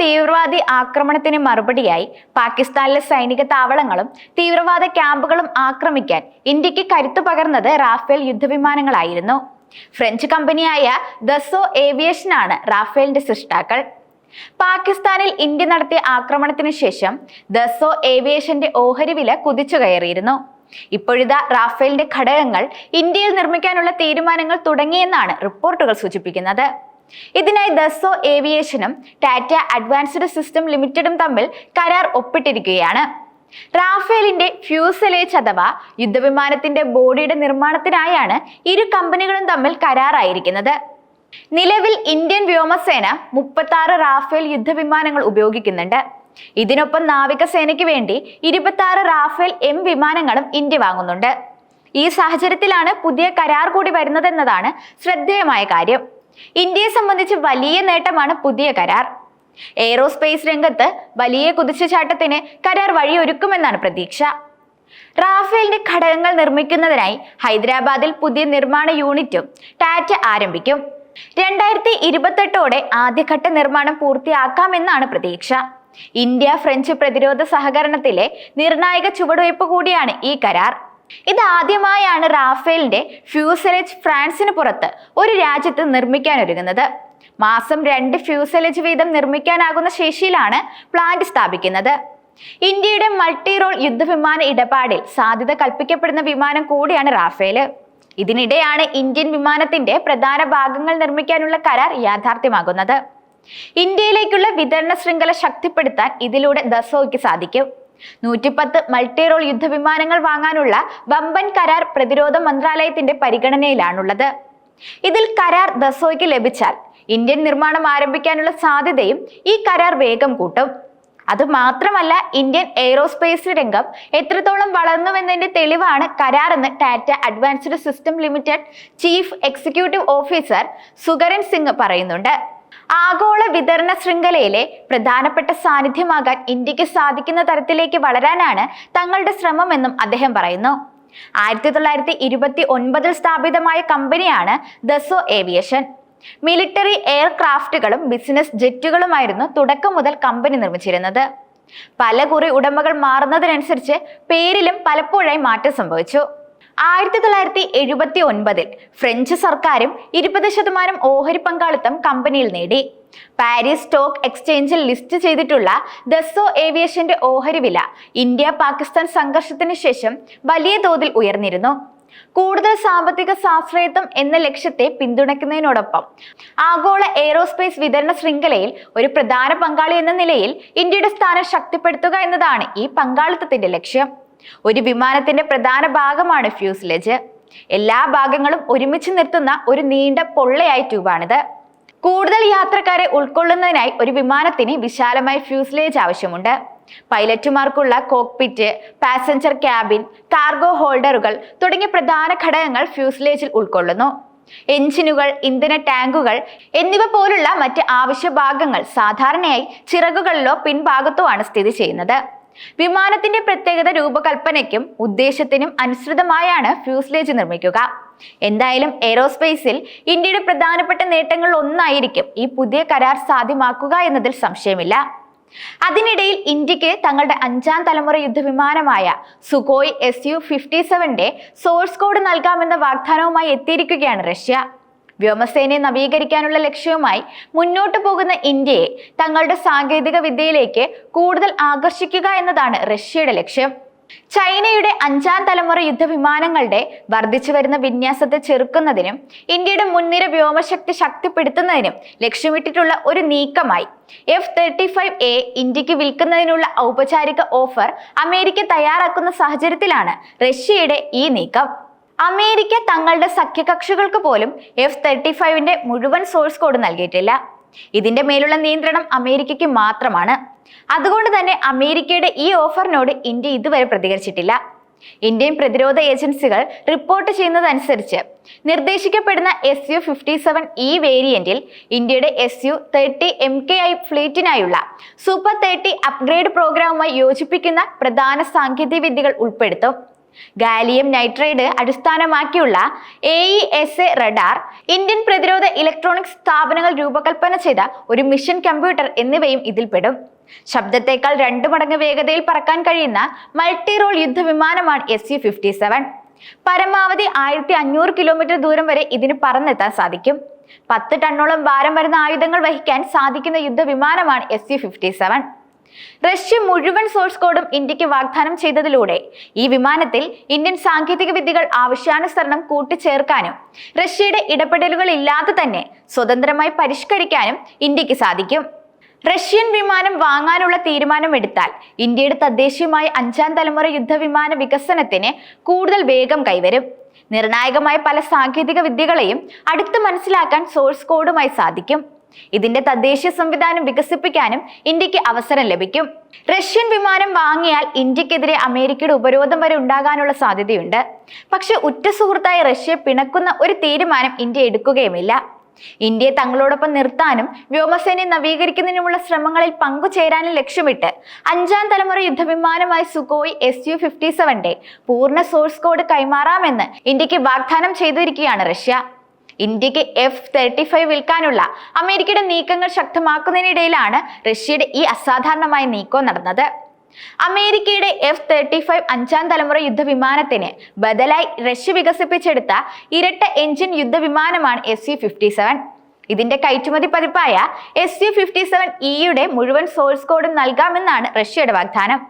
തീവ്രവാദി ആക്രമണത്തിന് മറുപടിയായി പാകിസ്ഥാനിലെ സൈനിക താവളങ്ങളും തീവ്രവാദ ക്യാമ്പുകളും ആക്രമിക്കാൻ ഇന്ത്യയ്ക്ക് കരുത്തു പകർന്നത് റാഫേൽ യുദ്ധവിമാനങ്ങളായിരുന്നു. ഫ്രഞ്ച് കമ്പനിയായ ദസോ ഏവിയേഷനാണ് റാഫേലിന്റെ സൃഷ്ടാക്കൾ. പാകിസ്ഥാനിൽ ഇന്ത്യ നടത്തിയ ആക്രമണത്തിന് ശേഷം ദസോ ഏവിയേഷന്റെ ഓഹരി വില കുതിച്ചു കയറിയിരുന്നു. ഇപ്പോഴിതാ റാഫേലിന്റെ ഘടകങ്ങൾ ഇന്ത്യയിൽ നിർമ്മിക്കാനുള്ള തീരുമാനങ്ങൾ തുടങ്ങിയെന്നാണ് റിപ്പോർട്ടുകൾ സൂചിപ്പിക്കുന്നത്. ഇതിനായി ദസോ ഏവിയേഷനും ടാറ്റ അഡ്വാൻസ്ഡ് സിസ്റ്റം ലിമിറ്റഡും തമ്മിൽ കരാർ ഒപ്പിട്ടിരിക്കുകയാണ്. റാഫേലിന്റെ ഫ്യൂസലേജ് അഥവാ യുദ്ധവിമാനത്തിന്റെ ബോഡിയുടെ നിർമ്മാണത്തിനായാണ് ഇരു കമ്പനികളും തമ്മിൽ കരാറായിരിക്കുന്നത്. നിലവിൽ ഇന്ത്യൻ വ്യോമസേന മുപ്പത്തി ആറ് റാഫേൽ യുദ്ധവിമാനങ്ങൾ ഉപയോഗിക്കുന്നുണ്ട്. ഇതിനൊപ്പം നാവികസേനയ്ക്ക് വേണ്ടി ഇരുപത്തി ആറ് റാഫേൽ എം വിമാനങ്ങളും ഇന്ത്യ വാങ്ങുന്നുണ്ട്. ഈ സാഹചര്യത്തിലാണ് പുതിയ കരാർ കൂടി വരുന്നതെന്നതാണ് ശ്രദ്ധേയമായ കാര്യം. ഇന്ത്യയെ സംബന്ധിച്ച് വലിയ നേട്ടമാണ് പുതിയ കരാർ. എയ്റോസ്പേസ് രംഗത്ത് വലിയ കുതിച്ചുചാട്ടത്തിന് കരാർ വഴിയൊരുക്കുമെന്നാണ് പ്രതീക്ഷ. റാഫേലിന്റെ ഘടകങ്ങൾ നിർമ്മിക്കുന്നതിനായി ഹൈദരാബാദിൽ പുതിയ നിർമ്മാണ യൂണിറ്റും ടാറ്റ ആരംഭിക്കും. രണ്ടായിരത്തി ഇരുപത്തെട്ടോടെ ആദ്യഘട്ട നിർമ്മാണം പൂർത്തിയാക്കാമെന്നാണ് പ്രതീക്ഷ. ഇന്ത്യ ഫ്രഞ്ച് പ്രതിരോധ സഹകരണത്തിലെ നിർണായക ചുവടുവയ്പ് കൂടിയാണ് ഈ കരാർ. ഇതാദ്യമായാണ് റാഫേലിന്റെ ഫ്യൂസലേജ് ഫ്രാൻസിന് പുറത്ത് ഒരു രാജ്യത്ത് നിർമ്മിക്കാനൊരുങ്ങുന്നത്. മാസം രണ്ട് ഫ്യൂസലേജ് വീതം നിർമ്മിക്കാനാകുന്ന ശേഷിയിലാണ് പ്ലാന്റ് സ്ഥാപിക്കുന്നത്. ഇന്ത്യയുടെ മൾട്ടി റോൾ യുദ്ധവിമാന ഇടപാടിൽ സാധ്യത കൽപ്പിക്കപ്പെടുന്ന വിമാനം കൂടിയാണ് റാഫേൽ. ഇതിനിടെയാണ് ഇന്ത്യൻ വിമാനത്തിന്റെ പ്രധാന ഭാഗങ്ങൾ നിർമ്മിക്കാനുള്ള കരാർ യാഥാർത്ഥ്യമാകുന്നത്. ഇന്ത്യയിലേക്കുള്ള വിതരണ ശൃംഖല ശക്തിപ്പെടുത്താൻ ഇതിലൂടെ ദസോയ്ക്ക് സാധിക്കും. നൂറ്റിപ്പത്ത് മൾട്ടി റോൾ യുദ്ധവിമാനങ്ങൾ വാങ്ങാനുള്ള വമ്പൻ കരാർ പ്രതിരോധ മന്ത്രാലയത്തിന്റെ പരിഗണനയിലാണുള്ളത്. ഇതിൽ കരാർ ദസോയ്ക്ക് ലഭിച്ചാൽ ഇന്ത്യൻ നിർമ്മാണം ആരംഭിക്കാനുള്ള സാധ്യതയും ഈ കരാർ വേഗം കൂട്ടും. അത് മാത്രമല്ല ഇന്ത്യൻ എയ്റോസ്പേസ് രംഗം എത്രത്തോളം വളർന്നുവെന്നതിന്റെ തെളിവാണ് കരാർ എന്ന് Tata advanced system limited chief executive officer Sugaran Singh പറയുന്നുണ്ട്. ആഗോള വിതരണ ശൃംഖലയിലെ പ്രധാനപ്പെട്ട സാന്നിധ്യമാകാൻ ഇന്ത്യയ്ക്ക് സാധിക്കുന്ന തരത്തിലേക്ക് വളരാനാണ് തങ്ങളുടെ ശ്രമമെന്നും അദ്ദേഹം പറയുന്നു. ആയിരത്തി തൊള്ളായിരത്തി ഇരുപത്തി ഒൻപതിൽ സ്ഥാപിതമായ കമ്പനിയാണ് ദസോ ഏവിയേഷൻ. മിലിറ്ററി എയർക്രാഫ്റ്റുകളും ബിസിനസ് ജെറ്റുകളുമായിരുന്നു തുടക്കം മുതൽ കമ്പനി നിർമ്മിച്ചിരുന്നത്. പല കുറി ഉടമകൾ മാറുന്നതിനനുസരിച്ച് പേരിലും പലപ്പോഴായി മാറ്റം സംഭവിച്ചു. ആയിരത്തി തൊള്ളായിരത്തി എഴുപത്തി ഒൻപതിൽ ഫ്രഞ്ച് സർക്കാരും ഇരുപത് ശതമാനം ഓഹരി പങ്കാളിത്തം കമ്പനിയിൽ നേടി. പാരീസ് സ്റ്റോക്ക് എക്സ്ചേഞ്ചിൽ ലിസ്റ്റ് ചെയ്തിട്ടുള്ള ദസോ ഏവിയേഷന്റെ ഓഹരി വില ഇന്ത്യ പാകിസ്ഥാൻ സംഘർഷത്തിന് ശേഷം വലിയ തോതിൽ ഉയർന്നിരുന്നു. കൂടുതൽ സാമ്പത്തിക സ്വാശ്രയത്വം എന്ന ലക്ഷ്യത്തെ പിന്തുണയ്ക്കുന്നതിനോടൊപ്പം ആഗോള എയ്റോസ്പേസ് വിതരണ ശൃംഖലയിൽ ഒരു പ്രധാന പങ്കാളി എന്ന നിലയിൽ ഇന്ത്യയുടെ സ്ഥാനം ശക്തിപ്പെടുത്തുക എന്നതാണ് ഈ പങ്കാളിത്തത്തിന്റെ ലക്ഷ്യം. ഒരു വിമാനത്തിന്റെ പ്രധാന ഭാഗമാണ് ഫ്യൂസ്ലേജ്. എല്ലാ ഭാഗങ്ങളും ഒരുമിച്ച് നിർത്തുന്ന ഒരു നീണ്ട പൊള്ളയായ ട്യൂബാണിത്. കൂടുതൽ യാത്രക്കാരെ ഉൾക്കൊള്ളുന്നതിനായി ഒരു വിമാനത്തിന് വിശാലമായ ഫ്യൂസ്ലേജ് ആവശ്യമുണ്ട്. പൈലറ്റുമാർക്കുള്ള കോക്പിറ്റ് പാസഞ്ചർ ക്യാബിൻ കാർഗോ ഹോൾഡറുകൾ തുടങ്ങിയ പ്രധാന ഘടകങ്ങൾ ഫ്യൂസ്ലേജിൽ ഉൾക്കൊള്ളുന്നു. എഞ്ചിനുകൾ ഇന്ധന ടാങ്കുകൾ എന്നിവ പോലുള്ള മറ്റ് ആവശ്യ ഭാഗങ്ങൾ സാധാരണയായി ചിറകുകളിലോ പിൻഭാഗത്തോ ആണ് സ്ഥിതി ചെയ്യുന്നത്. വിമാനത്തിന്റെ പ്രത്യേകത രൂപകൽപ്പനയ്ക്കും ഉദ്ദേശത്തിനും അനുസൃതമായാണ് ഫ്യൂസ്ലേജ് നിർമ്മിക്കുക. എന്തായാലും എയ്റോസ്പേസിൽ ഇന്ത്യയുടെ പ്രധാനപ്പെട്ട നേട്ടങ്ങൾ ഒന്നായിരിക്കും ഈ പുതിയ കരാർ സാധ്യമാക്കുക എന്നതിൽ സംശയമില്ല. അതിനിടയിൽ ഇന്ത്യയ്ക്ക് തങ്ങളുടെ അഞ്ചാം തലമുറ യുദ്ധവിമാനമായ സുഖോയ് എസ് യു ഫിഫ്റ്റി സെവന്റെ സോഴ്സ് കോഡ് നൽകാമെന്ന വാഗ്ദാനവുമായി എത്തിയിരിക്കുകയാണ് റഷ്യ. വ്യോമസേനയെ നവീകരിക്കാനുള്ള ലക്ഷ്യവുമായി മുന്നോട്ടു പോകുന്ന ഇന്ത്യയെ തങ്ങളുടെ സാങ്കേതിക വിദ്യയിലേക്ക് കൂടുതൽ ആകർഷിക്കുക എന്നതാണ് റഷ്യയുടെ ലക്ഷ്യം. ചൈനയുടെ അഞ്ചാം തലമുറ യുദ്ധവിമാനങ്ങളുടെ വർദ്ധിച്ചു വരുന്ന വിന്യാസത്തെ ചെറുക്കുന്നതിനും ഇന്ത്യയുടെ മുൻനിര വ്യോമശക്തി ശക്തിപ്പെടുത്തുന്നതിനും ലക്ഷ്യമിട്ടിട്ടുള്ള ഒരു നീക്കമായി. എഫ് തേർട്ടി ഫൈവ് എ ഇന്ത്യയ്ക്ക് വിൽക്കുന്നതിനുള്ള ഔപചാരിക ഓഫർ അമേരിക്ക തയ്യാറാക്കുന്ന സാഹചര്യത്തിലാണ് റഷ്യയുടെ ഈ നീക്കം. അമേരിക്ക തങ്ങളുടെ സഖ്യകക്ഷികൾക്ക് പോലും എഫ് തേർട്ടി ഫൈവിന്റെ മുഴുവൻ സോഴ്സ് കോഡ് നൽകിയിട്ടില്ല. ഇതിന്റെ മേലുള്ള നിയന്ത്രണം അമേരിക്കയ്ക്ക് മാത്രമാണ്. അതുകൊണ്ട് തന്നെ അമേരിക്കയുടെ ഈ ഓഫറിനോട് ഇന്ത്യ ഇതുവരെ പ്രതികരിച്ചിട്ടില്ല. ഇന്ത്യൻ പ്രതിരോധ ഏജൻസികൾ റിപ്പോർട്ട് ചെയ്യുന്നതനുസരിച്ച് നിർദ്ദേശിക്കപ്പെടുന്ന S U fifty seven E വേരിയന്റിൽ ഇന്ത്യയുടെ S U thirty M K I ഫ്ലീറ്റിനായുള്ള super thirty upgrade പ്രോഗ്രാമുമായി യോജിപ്പിക്കുന്ന പ്രധാന സാങ്കേതിക വിദ്യകൾ ഉൾപ്പെടുത്തും. ഗാലിയം നൈട്രൈഡ് അടിസ്ഥാനമാക്കിയുള്ള A E S A radar Indian പ്രതിരോധ ഇലക്ട്രോണിക്സ് സ്ഥാപനങ്ങൾ രൂപകൽപ്പന ചെയ്ത ഒരു മിഷൻ കമ്പ്യൂട്ടർ എന്നിവയും ഇതിൽപ്പെടും. ശബ്ദത്തേക്കാൾ രണ്ടു മടങ്ങ് വേഗതയിൽ പറക്കാൻ കഴിയുന്ന മൾട്ടി റോൾ യുദ്ധവിമാനമാണ് എസ് യു ഫിഫ്റ്റി സെവൻ പരമാവധി ആയിരത്തി അഞ്ഞൂറ് കിലോമീറ്റർ ദൂരം വരെ ഇതിന് പറന്നെത്താൻ സാധിക്കും. പത്ത് ടണ്ണോളം ഭാരം വരുന്ന ആയുധങ്ങൾ വഹിക്കാൻ സാധിക്കുന്ന യുദ്ധവിമാനമാണ് S U fifty seven Russia മുഴുവൻ സോഴ്സ് കോഡും ഇന്ത്യയ്ക്ക് വാഗ്ദാനം ചെയ്തതിലൂടെ ഈ വിമാനത്തിൽ ഇന്ത്യൻ സാങ്കേതിക വിദ്യകൾ ആവശ്യാനുസരണം കൂട്ടിച്ചേർക്കാനും റഷ്യയുടെ ഇടപെടലുകൾ ഇല്ലാതെ തന്നെ സ്വതന്ത്രമായി പരിഷ്കരിക്കാനും ഇന്ത്യയ്ക്ക് സാധിക്കും. റഷ്യൻ വിമാനം വാങ്ങാനുള്ള തീരുമാനമെടുത്താൽ ഇന്ത്യയുടെ തദ്ദേശീയമായ അഞ്ചാം തലമുറ യുദ്ധവിമാന വികസനത്തിന് കൂടുതൽ വേഗം കൈവരും. നിർണായകമായ പല സാങ്കേതിക വിദ്യകളെയും അടുത്ത് മനസ്സിലാക്കാൻ സോഴ്സ് കോഡുമായി സാധിക്കും. ഇതിന്റെ തദ്ദേശീയ സംവിധാനം വികസിപ്പിക്കാനും ഇന്ത്യയ്ക്ക് അവസരം ലഭിക്കും. റഷ്യൻ വിമാനം വാങ്ങിയാൽ ഇന്ത്യക്കെതിരെ അമേരിക്കയുടെ ഉപരോധം വരെ ഉണ്ടാകാനുള്ള സാധ്യതയുണ്ട്. പക്ഷെ ഉറ്റ സുഹൃത്തായ റഷ്യ പിണക്കുന്ന ഒരു തീരുമാനം ഇന്ത്യ എടുക്കുകയുമില്ല. ഇന്ത്യയെ തങ്ങളോടൊപ്പം നിർത്താനും വ്യോമസേനയെ നവീകരിക്കുന്നതിനുമുള്ള ശ്രമങ്ങളിൽ പങ്കുചേരാനും ലക്ഷ്യമിട്ട് അഞ്ചാം തലമുറ യുദ്ധവിമാനമായ സുഖോയ് എസ് യു ഫിഫ്റ്റി സെവന്റെ പൂർണ സോഴ്സ് കോഡ് കൈമാറാമെന്ന് ഇന്ത്യയ്ക്ക് വാഗ്ദാനം ചെയ്തിരിക്കുകയാണ് റഷ്യ. ഇന്ത്യയ്ക്ക് എഫ് തേർട്ടി ഫൈവ് വിൽക്കാനുള്ള അമേരിക്കയുടെ നീക്കങ്ങൾ ശക്തമാക്കുന്നതിനിടയിലാണ് റഷ്യയുടെ ഈ അസാധാരണമായ നീക്കം നടന്നത്. അമേരിക്കയുടെ എഫ് തേർട്ടി ഫൈവ് അഞ്ചാം തലമുറ യുദ്ധവിമാനത്തിന് ബദലായി റഷ്യ വികസിപ്പിച്ചെടുത്ത ഇരട്ട എഞ്ചിൻ യുദ്ധവിമാനമാണ് എസ് യു ഫിഫ്റ്റി സെവൻ ഇതിന്റെ കയറ്റുമതി പതിപ്പായ എസ് യു ഫിഫ്റ്റി സെവൻ ഇയുടെ മുഴുവൻ സോഴ്സ് കോഡും നൽകാമെന്നാണ് റഷ്യയുടെ വാഗ്ദാനം.